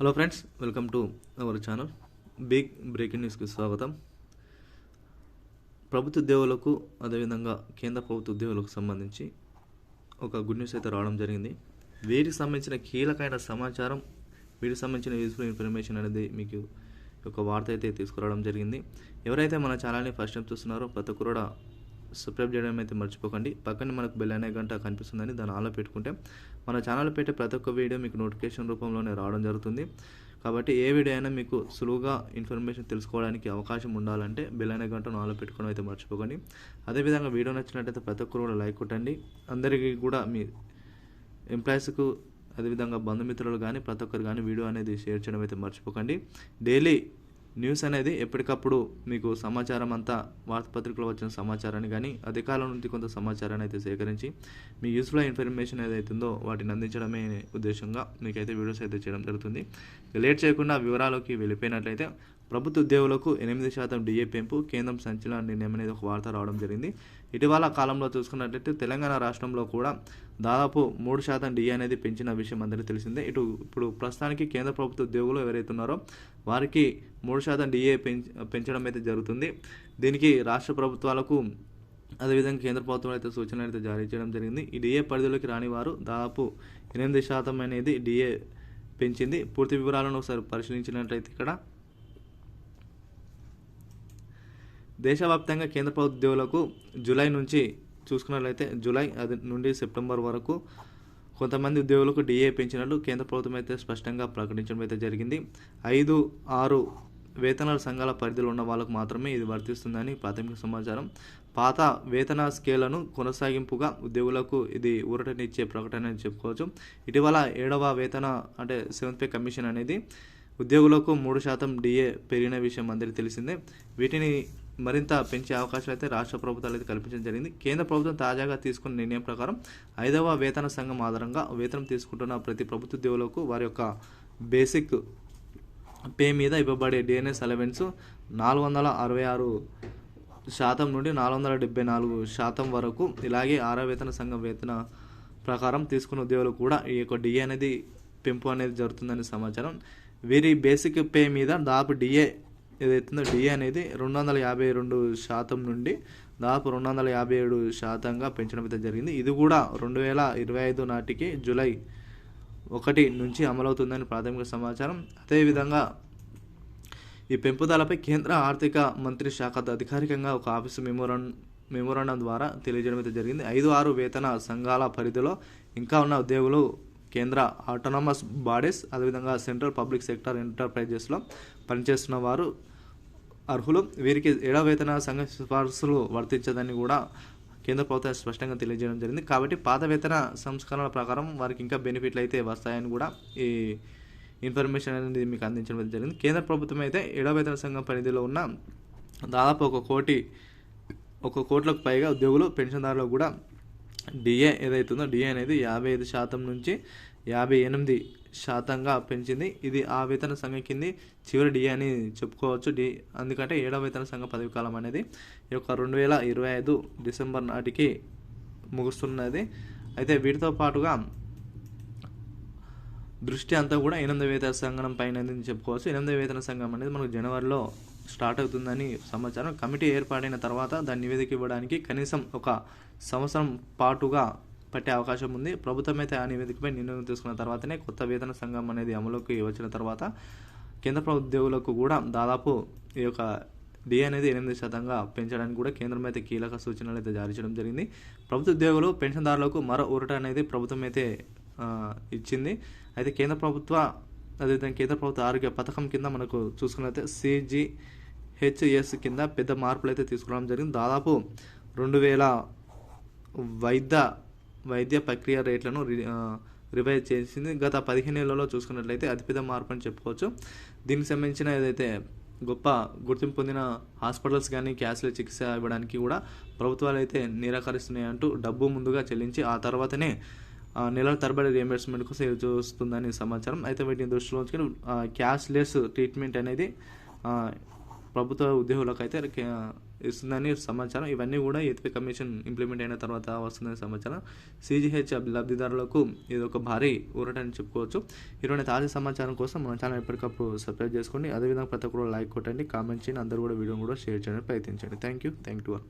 Hello friends welcome to our channel big breaking న్యూస్కి స్వాగతం. ప్రభుత్వ ఉద్యోగులకు అదేవిధంగా కేంద్ర ప్రభుత్వ ఉద్యోగులకు సంబంధించి ఒక గుడ్ న్యూస్ అయితే రావడం జరిగింది. వీటికి సంబంధించిన కీలకమైన సమాచారం వీటికి సంబంధించిన యూస్ఫుల్ ఇన్ఫర్మేషన్ అనేది మీకు ఒక వార్త అయితే తీసుకురావడం జరిగింది. ఎవరైతే మన ఛానల్ని ఫస్ట్ టైం చూస్తున్నారో ప్రతి ఒక్కరు కూడా సబ్స్క్రైబ్ చేయడం అయితే మర్చిపోకండి. పక్కనే మనకు బెల్ అనే గంట కనిపిస్తుందని దాన్ని ఆలో పెట్టుకుంటే మన ఛానల్ పెట్టే ప్రతి ఒక్క వీడియో మీకు నోటిఫికేషన్ రూపంలోనే రావడం జరుగుతుంది. కాబట్టి ఏ వీడియో అయినా మీకు సులువుగా ఇన్ఫర్మేషన్ తెలుసుకోవడానికి అవకాశం ఉండాలంటే బెల్ అనే గంటను ఆలో పెట్టుకోవడం అయితే మర్చిపోకండి. అదేవిధంగా వీడియో నచ్చినట్టయితే ప్రతి ఒక్కరు కూడా లైక్ కొట్టండి. అందరికీ కూడా మీ ఎంప్లాయీస్కు అదేవిధంగా బంధుమిత్రులు కానీ ప్రతి ఒక్కరు కానీ వీడియో అనేది షేర్ చేయడం అయితే మర్చిపోకండి. డైలీ న్యూస్ అనేది ఎప్పటికప్పుడు మీకు సమాచారం అంతా వార్తాపత్రికలో వచ్చిన సమాచారాన్ని కానీ అధికారుల నుండి కొంత సమాచారాన్ని అయితే సేకరించి మీ యూస్ఫుల్ ఇన్ఫర్మేషన్ ఏదైతుందో వాటిని అందించడమే ఉద్దేశంగా మీకైతే వీడియోస్ అయితే చేయడం జరుగుతుంది. లేట్ చేయకుండా వివరాలకి వెళ్ళిపోయినట్లయితే ప్రభుత్వ ఉద్యోగులకు ఎనిమిది శాతం డిఏ పెంపు కేంద్రం సంచలన నిర్ణయం అనేది ఒక వార్త రావడం జరిగింది. ఇటీవల కాలంలో చూసుకున్నట్లయితే తెలంగాణ రాష్ట్రంలో కూడా దాదాపు మూడు శాతం డిఏ అనేది పెంచిన విషయం అందరికీ తెలిసిందే. ఇటు ఇప్పుడు ప్రస్తుతానికి కేంద్ర ప్రభుత్వ ఉద్యోగులు ఎవరైతే ఉన్నారో వారికి మూడు శాతం డిఏ పెంచడం అయితే జరుగుతుంది. దీనికి రాష్ట్ర ప్రభుత్వాలకు అదేవిధంగా కేంద్ర ప్రభుత్వం అయితే సూచనలు అయితే జారీ చేయడం జరిగింది. ఈ డిఏ పరిధిలోకి రాని వారు దాదాపు ఎనిమిది శాతం అనేది డిఏ పెంచింది. పూర్తి వివరాలను ఒకసారి పరిశీలించినట్లయితే ఇక్కడ దేశవ్యాప్తంగా కేంద్ర ప్రభుత్వ ఉద్యోగులకు జూలై నుంచి చూసుకున్నట్లయితే జూలై అది నుండి సెప్టెంబర్ వరకు కొంతమంది ఉద్యోగులకు డిఏ పెంచినట్లు కేంద్ర ప్రభుత్వం అయితే స్పష్టంగా ప్రకటించడం అయితే జరిగింది. ఐదు ఆరు వేతనాల సంఘాల పరిధిలో ఉన్న వాళ్ళకు మాత్రమే ఇది వర్తిస్తుందని ప్రాథమిక సమాచారం. పాత వేతన స్కేళ్ళను కొనసాగింపుగా ఉద్యోగులకు ఇది ఊరటనిచ్చే ప్రకటన అని చెప్పుకోవచ్చు. ఇటీవల ఏడవ వేతన అంటే సెవెంత్ పే కమిషన్ అనేది ఉద్యోగులకు మూడు శాతం డిఏ పెరిగిన విషయం అందరికీ తెలిసిందే. వీటిని మరింత పెంచే అవకాశాలు అయితే రాష్ట్ర ప్రభుత్వాలు అయితే కల్పించడం జరిగింది. కేంద్ర ప్రభుత్వం తాజాగా తీసుకున్న నిర్ణయం ప్రకారం ఐదవ వేతన సంఘం ఆధారంగా వేతనం తీసుకుంటున్న ప్రతి ప్రభుత్వ ఉద్యోగులకు వారి యొక్క బేసిక్ పే మీద ఇవ్వబడే డిఎన్ఎస్ అలవెన్స్ నాలుగు వందల అరవై ఆరు శాతం నుండి నాలుగు వందల డెబ్బై నాలుగు శాతం వరకు ఇలాగే ఆరో వేతన సంఘం వేతన ప్రకారం తీసుకున్న ఉద్యోగులు కూడా ఈ యొక్క డిఏ అనేది పెంపు అనేది జరుగుతుందని సమాచారం. వీరి బేసిక్ పే మీద దాదాపు డిఏ ఏదైతుందో డి అనేది రెండు వందల యాభై రెండు శాతం నుండి దాదాపు రెండు వందల యాభై ఏడు శాతంగా పెంచడం అయితే జరిగింది. ఇది కూడా రెండు వేల ఇరవై ఐదు నాటికి జూలై ఒకటి నుంచి అమలవుతుందని ప్రాథమిక సమాచారం. అదేవిధంగా ఈ పెంపుదలపై కేంద్ర ఆర్థిక మంత్రి శాఖ అధికారికంగా ఒక ఆఫీసు మెమోరం మెమోరాండం ద్వారా తెలియజేయడం అయితే జరిగింది. ఐదు ఆరు వేతన సంఘాల పరిధిలో ఇంకా ఉన్న ఉద్యోగులు కేంద్ర ఆటోనమస్ బాడీస్ అదేవిధంగా సెంట్రల్ పబ్లిక్ సెక్టర్ ఎంటర్ప్రైజెస్లో పనిచేస్తున్న వారు అర్హులు. వీరికి ఏడవ వేతన సంఘ సిఫార్సులు వర్తించదని కూడా కేంద్ర ప్రభుత్వం స్పష్టంగా తెలియజేయడం జరిగింది. కాబట్టి పాత వేతన సంస్కరణల ప్రకారం వారికి ఇంకా బెనిఫిట్లు అయితే వస్తాయని కూడా ఈ ఇన్ఫర్మేషన్ అనేది మీకు అందించడం జరిగింది. కేంద్ర ప్రభుత్వం అయితే ఏడవ వేతన సంఘం పరిధిలో ఉన్న దాదాపు ఒక కోటి ఒక కోట్లకు పైగా ఉద్యోగులు పెన్షన్దారులకు కూడా డిఏ ఏదైతుందో డిఏ అనేది యాభై ఐదు శాతం నుంచి యాభై ఎనిమిది శాతంగా పెంచింది. ఇది ఆ వేతన సంఘం కింది చివరి డి అని చెప్పుకోవచ్చు. డి ఎందుకంటే ఏడవ వేతన సంఘ పదవి కాలం అనేది ఈ యొక్క రెండు వేల ఇరవై ఐదు డిసెంబర్ నాటికి ముగుస్తున్నది. అయితే వీటితో పాటుగా దృష్టి అంతా కూడా ఎనిమిది వేతన సంఘం పైన చెప్పుకోవచ్చు. ఎనిమిది వేతన సంఘం అనేది మనకు జనవరిలో స్టార్ట్ అవుతుందని సమాచారం. కమిటీ ఏర్పాటైన తర్వాత దాన్ని నివేదిక ఇవ్వడానికి కనీసం ఒక సంవత్సరం పాటుగా పట్టే అవకాశం ఉంది. ప్రభుత్వం అయితే ఆ నివేదికపై నిర్ణయం తీసుకున్న తర్వాతనే కొత్త వేతన సంఘం అనేది అమలుకి వచ్చిన తర్వాత కేంద్ర ప్రభుత్వ ఉద్యోగులకు కూడా దాదాపు ఈ యొక్క డి అనేది ఎనిమిది శాతంగా పెంచడానికి కూడా కేంద్రం అయితే కీలక సూచనలు అయితే జారీ చేయడం జరిగింది. ప్రభుత్వ ఉద్యోగులు పెన్షన్దారులకు మరో ఊరట అనేది ప్రభుత్వం అయితే ఇచ్చింది. అయితే కేంద్ర ప్రభుత్వ అదేవిధంగా కేంద్ర ప్రభుత్వ ఆరోగ్య పథకం కింద మనకు చూసుకున్నైతే సిజి హెచ్ఎస్ కింద పెద్ద మార్పులు అయితే తీసుకురావడం జరిగింది. దాదాపు రెండు వేల వైద్య వైద్య ప్రక్రియ రేట్లను రివైజ్ చేసింది. గత పదిహేను ఏళ్ళలో చూసుకున్నట్లయితే అతిపెద్ద మార్పు అని చెప్పుకోవచ్చు. దీనికి సంబంధించిన ఏదైతే గొప్ప గుర్తింపు పొందిన హాస్పిటల్స్ కానీ క్యాష్లెస్ చికిత్స ఇవ్వడానికి కూడా ప్రభుత్వాలు అయితే నిరాకరిస్తున్నాయి అంటూ డబ్బు ముందుగా చెల్లించి ఆ తర్వాతనే నెలల తరబడి రియంబర్స్మెంట్ కోసం ఎదురు చూస్తుందని సమాచారం. అయితే వీటిని దృష్టిలో ఉంచుకొని క్యాష్లెస్ ట్రీట్మెంట్ అనేది ప్రభుత్వ ఉద్యోగులకు అయితే ఇస్తుందని సమాచారం. ఇవన్నీ కూడా ఏపీ కమిషన్ ఇంప్లిమెంట్ అయిన తర్వాత వస్తుందని సమాచారం. సిజిహెచ్ లబ్ధిదారులకు ఇది ఒక భారీ ఊరట అని చెప్పుకోవచ్చు. ఇటువంటి తాజా సమాచారం కోసం మన ఛానల్ ఎప్పటికప్పుడు సబ్స్క్రైబ్ చేసుకోండి. అదేవిధంగా ప్రతి ఒక్కరు లైక్ కొట్టండి కామెంట్ చేయండి. అందరూ కూడా వీడియోని కూడా షేర్ చేయడానికి ప్రయత్నించండి. Thank you thank you